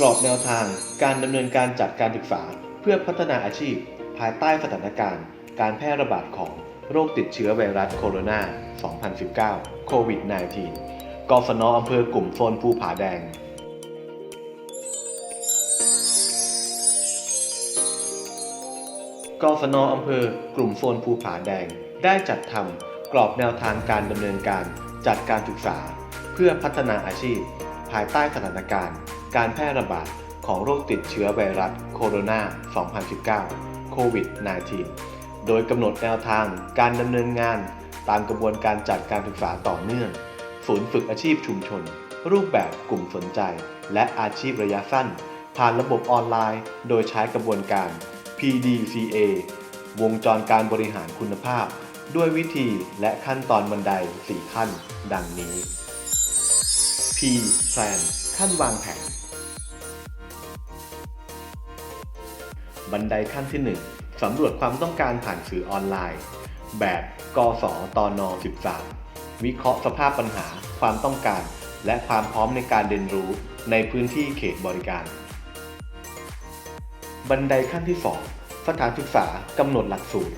กรอบแนวทางการดำเนินการจัดการศึกษา เพื่อพัฒนาอาชีพ ภายใต้สถานการณ์ การแพร่ระบาดของโรคติดเชื้อไวรัสโคโรนา 2019 โควิด -19 กศนอำเภอกลุ่มโซนภูผาแดงกศนอำเภอกลุ่มโซนภูผาแดง ได้จัดทำกรอบแนวทางการดำเนินการจัดการศึกษา เพื่อพัฒนาอาชีพ ภายใต้สถานการณ์ การแพร่ระบาดของโรคติดเชื้อไวรัสโคโรนา 2019 โควิด -19 โดยกำหนดแนวทางการดำเนินงานตามกระบวนการจัดการศึกษาต่อเนื่อง ศูนย์ฝึกอาชีพชุมชน รูปแบบกลุ่มสนใจ และอาชีพระยะสั้น ผ่านระบบออนไลน์ โดยใช้กระบวนการ PDCA วงจรการบริหารคุณภาพ ด้วยวิธีและขั้นตอนบันได 4 ขั้น ดังนี้ P Plan ขั้นวางแผน บันไดขั้นที่ 1สำรวจความต้องการผ่านสื่อออนไลน์ แบบกสตน 13 วิเคราะห์สภาพปัญหา ความต้องการ และความพร้อมในการเรียนรู้ในพื้นที่เขตบริการ บันไดขั้นที่ 2 สถานศึกษากำหนดหลักสูตร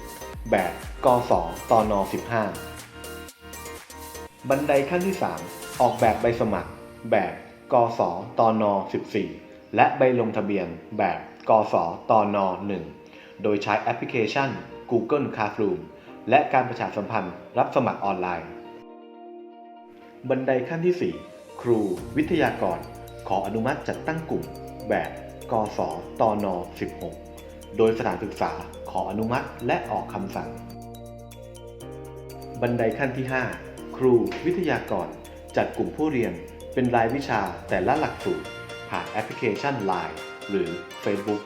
แบบกศตน 15 บันไดขั้นที่ 3 ออกแบบใบสมัคร แบบกศตน 14 และใบลงทะเบียนแบบ กศตน1โดยใช้แอปพลิเคชัน Google Classroom และการประชาสัมพันธ์รับสมัครออนไลน์ บันไดขั้นที่ 4 ครูวิทยากร ขออนุมัติจัดตั้งกลุ่ม แบบกศตน 16 โดยสถานศึกษาขออนุมัติและออกคำสั่ง บันไดขั้นที่ 5 ครูวิทยากร จัดกลุ่มผู้เรียนเป็นรายวิชาแต่ละหลักสูตรผ่านแอปพลิเคชัน Line หรือ Facebook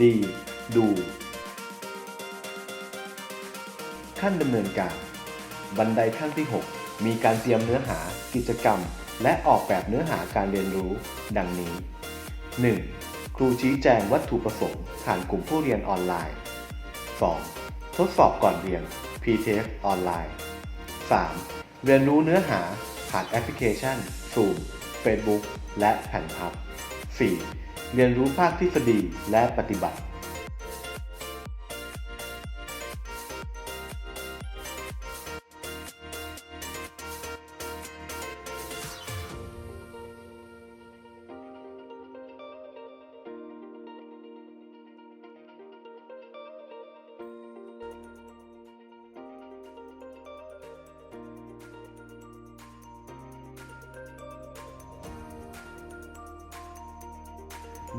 D ดู ขั้นดำเนินการ บันไดขั้นที่ 6 มีการเตรียมเนื้อหากิจกรรม และออกแบบเนื้อหาการเรียนรู้ ดังนี้ 1. ครูชี้แจงวัตถุประสงค์ผ่านกลุ่มผู้เรียนออนไลน์ 2. ทดสอบก่อนเรียน P-Test ออนไลน์ 3. เรียนรู้เนื้อหาผ่านแอปพลิเคชัน Zoom Facebook และแผ่นพับ 4. เรียนรู้ภาคทฤษฎีและปฏิบัติ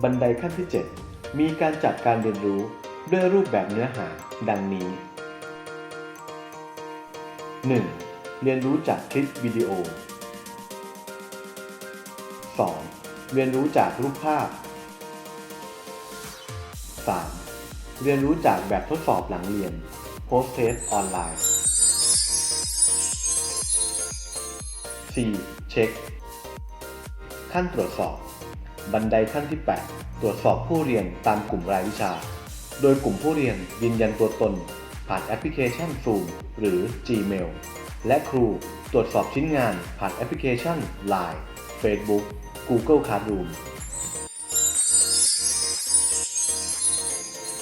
บันไดขั้นที่ 7 มีการจัดการเรียนรู้ด้วยรูปแบบเนื้อหาดังนี้ 1. เรียนรู้จากคลิปวิดีโอ 2. เรียนรู้จากรูปภาพ 3. เรียนรู้จากแบบทดสอบหลังเรียน Post Test ออนไลน์ 4. เช็ค ขั้นตรวจสอบ บันไดขั้นที่ 8 ตรวจสอบผู้เรียนตามกลุ่มรายวิชา โดยกลุ่มผู้เรียนยืนยันตัวตน ผ่านแอปพลิเคชัน Zoom หรือ Gmail และครูตรวจสอบชิ้นงานผ่านแอปพลิเคชัน Line Facebook Google Classroom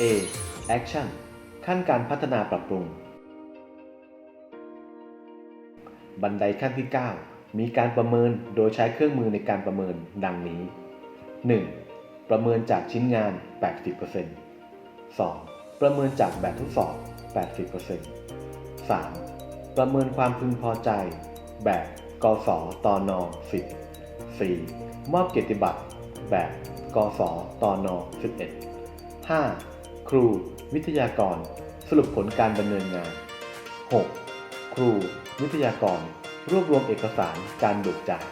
A Action ขั้นการพัฒนาปรับปรุง บันไดขั้นที่ 9 มีการประเมินโดยใช้เครื่องมือในการประเมินดังนี้ 1. ประเมินจากชิ้นงาน 80% 2. ประเมินจากแบบทดสอบ 80% 3. ประเมินความพึงพอใจ แบบกศตอน10 4. มอบเกียรติบัตร แบบกศตอน11 5. ครู วิทยากร สรุปผลการดำเนินงาน 6. ครู วิทยากร รวบรวมเอกสารการเบิกจ่าย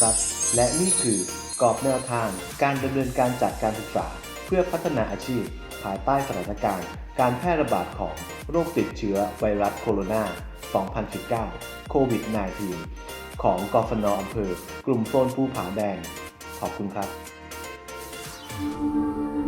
ครับ และนี่คือกรอบแนวทางการดำเนินการจัดการศึกษา เพื่อพัฒนาอาชีพ ภายใต้สถานการณ์ การแพร่ระบาดของโรคติดเชื้อไวรัสโคโรนา 2019 โควิด -19 ของกฟนอำเภอ กลุ่มโซนภูผาแดง ขอบคุณครับ Thank